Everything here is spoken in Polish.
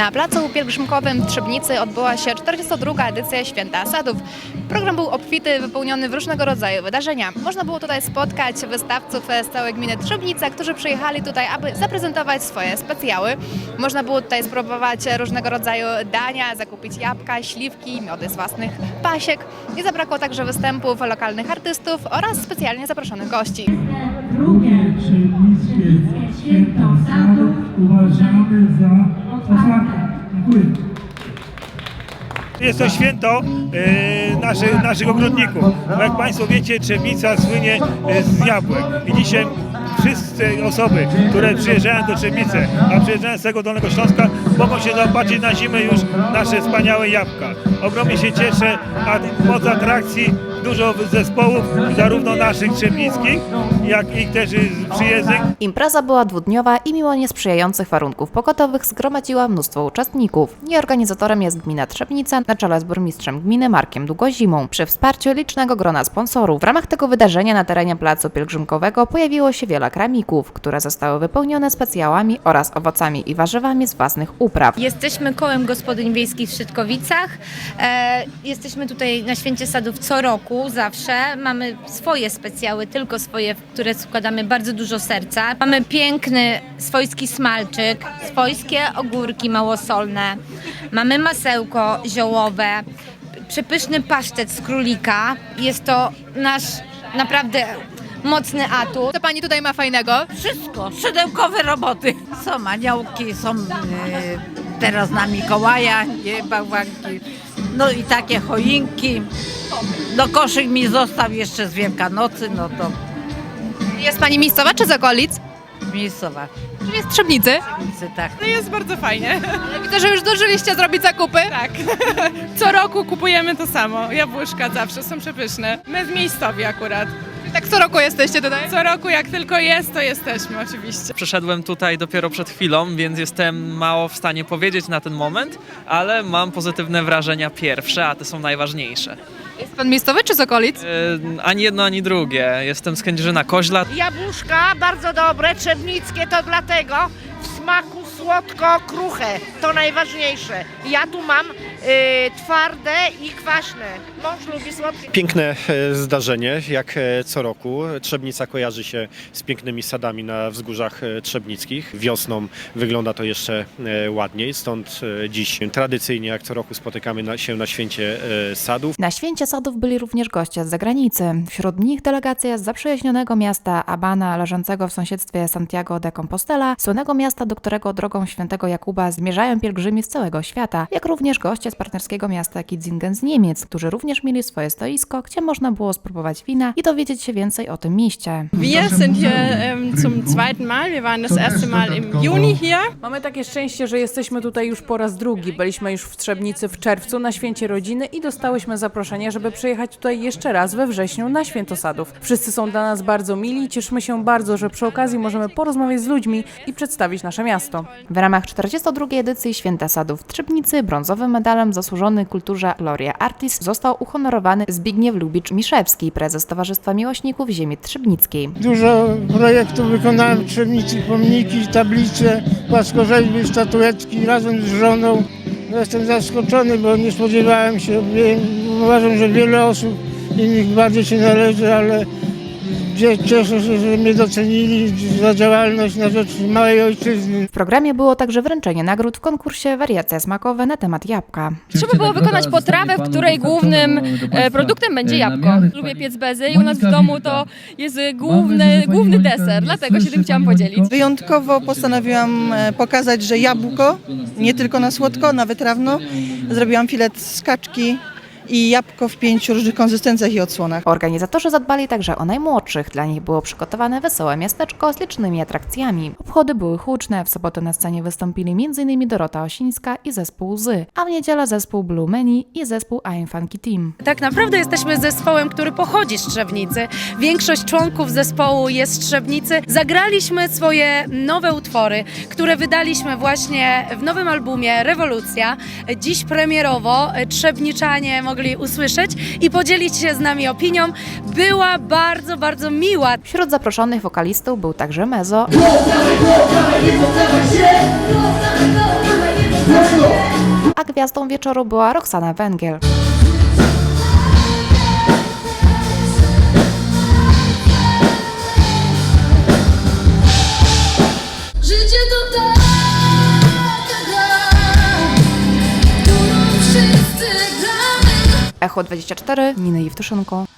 Na Placu Pielgrzymkowym w Trzebnicy odbyła się 42. edycja Święta Sadów. Program był obfity, wypełniony w różnego rodzaju wydarzenia. Można było tutaj spotkać wystawców z całej gminy Trzebnica, którzy przyjechali tutaj, aby zaprezentować swoje specjały. Można było tutaj spróbować różnego rodzaju dania, zakupić jabłka, śliwki, miody z własnych pasiek. Nie zabrakło także występów lokalnych artystów oraz specjalnie zaproszonych gości. drugie trzebnickie święto sadów uważamy za Dziękuję. Jest to święto naszych, naszych ogrodników. Bo jak Państwo wiecie, Trzebnica słynie e, z jabłek. I dzisiaj wszystkie osoby, które przyjeżdżają do Trzebnicy, a przyjeżdżają z tego Dolnego Śląska, mogą się zaopatrzyć na zimę już nasze wspaniałe jabłka. Ogromnie się cieszę, a moc atrakcji, dużo zespołów, zarówno naszych trzebnickich, jak i też przyjezdnych. Impreza była dwudniowa i mimo niesprzyjających warunków pogodowych zgromadziła mnóstwo uczestników. Jej organizatorem jest gmina Trzebnica na czele z burmistrzem gminy Markiem Długozimą przy wsparciu licznego grona sponsorów. W ramach tego wydarzenia na terenie Placu Pielgrzymkowego pojawiło się wiele kramików, które zostały wypełnione specjałami oraz owocami i warzywami z własnych upraw. Jesteśmy kołem gospodyń wiejskich w Szydkowicach. E, jesteśmy tutaj na Święcie Sadów co roku, zawsze. Mamy swoje specjały, tylko swoje, w które składamy bardzo dużo serca. Mamy piękny swojski smalczyk, swojskie ogórki małosolne. Mamy masełko ziołowe, przepyszny pasztet z królika. Jest to nasz naprawdę mocny atut. Co pani tutaj ma fajnego? Wszystko, szydełkowe roboty. Są aniołki, są e, teraz na Mikołaja, nie, bałwanki. No i takie choinki. No koszyk mi został jeszcze z Wielkanocy, no to Jest pani miejscowa czy z okolic? miejscowa. Czyli jest z Trzebnicy. Ulicy, tak. No Jest bardzo fajnie. Widzę, że już zdążyliście zrobić zakupy. Tak. Co roku kupujemy to samo. Jabłuszka zawsze są przepyszne. My z miejscowi akurat. Tak co roku jesteście tutaj? Co roku jak tylko jest, to jesteśmy oczywiście. Przyszedłem tutaj dopiero przed chwilą, więc jestem mało w stanie powiedzieć na ten moment, ale mam pozytywne wrażenia pierwsze, a te są najważniejsze. Jest pan miejscowy czy z okolic? Yy, ani jedno, ani drugie. Jestem z Kędzierzyna Koźla. Jabłuszka bardzo dobre, trzebnickie to dlatego w smaku słodko kruche, to najważniejsze. Ja tu mam y, twarde i kwaśne. Mąż lubi słodkie. Piękne e, zdarzenie, jak e, co roku. Trzebnica kojarzy się z pięknymi sadami na wzgórzach e, trzebnickich. Wiosną wygląda to jeszcze e, ładniej, stąd e, dziś tradycyjnie, jak co roku, spotykamy na, się na święcie e, sadów. Na święcie sadów byli również goście z zagranicy. Wśród nich delegacja z zaprzyjaźnionego miasta Abana, leżącego w sąsiedztwie Santiago de Compostela, słynnego miasta, do którego drogą świętego Jakuba zmierzają pielgrzymi z całego świata, jak również goście z partnerskiego miasta Kitzingen z Niemiec, którzy również mieli swoje stoisko, gdzie można było spróbować wina i dowiedzieć się więcej o tym mieście. Wir sind hier ähm, zum zweiten Mal. Wir waren das erste Mal im Juni hier. Mamy takie szczęście, że jesteśmy tutaj już po raz drugi. Byliśmy już w Trzebnicy w czerwcu na święcie rodziny i dostałyśmy zaproszenie, żeby przyjechać tutaj jeszcze raz we wrześniu na święto sadów. Wszyscy są dla nas bardzo mili, cieszymy się bardzo, że przy okazji możemy porozmawiać z ludźmi i przedstawić nasze miasto. W ramach 42. edycji Święta Sadów w Trzebnicy brązowym medalem zasłużony kulturze Gloria Artis został uhonorowany Zbigniew Lubicz-Miszewski, prezes Towarzystwa Miłośników Ziemi Trzebnickiej. Dużo projektów wykonałem w Trzebnicy, pomniki, tablice, płaskorzeźby, statuetki razem z żoną. Jestem zaskoczony, bo nie spodziewałem się, uważam, że wiele osób innych bardziej się należy, ale cieszę się, że mnie docenili za działalność na rzecz małej ojczyzny. W programie było także wręczenie nagród w konkursie Wariacje smakowe na temat jabłka. Trzeba było wykonać potrawę, w której głównym e, produktem będzie jabłko. Lubię piec bezy i u nas w domu to jest główny, główny deser, dlatego się tym chciałam podzielić. Wyjątkowo postanowiłam e, pokazać, że jabłko, nie tylko na słodko, na wytrawno. Zrobiłam filet z kaczki i jabłko w pięciu różnych konsystencjach i odsłonach. Organizatorzy zadbali także o najmłodszych. Dla nich było przygotowane wesołe miasteczko z licznymi atrakcjami. Obchody były huczne. W sobotę na scenie wystąpili m.in. Dorota Osińska i zespół Zy, a w niedzielę zespół Blue Many i zespół I'm Funky Team. Tak naprawdę jesteśmy zespołem, który pochodzi z Trzebnicy. Większość członków zespołu jest z Trzebnicy. Zagraliśmy swoje nowe utwory, które wydaliśmy właśnie w nowym albumie Rewolucja. Dziś premierowo Trzebniczanie mogli usłyszeć i podzielić się z nami opinią. Była bardzo, bardzo miła. Wśród zaproszonych wokalistów był także Mezo, A gwiazdą wieczoru była Roxana Węgiel. Echo24, Ninę Jewtuszynko.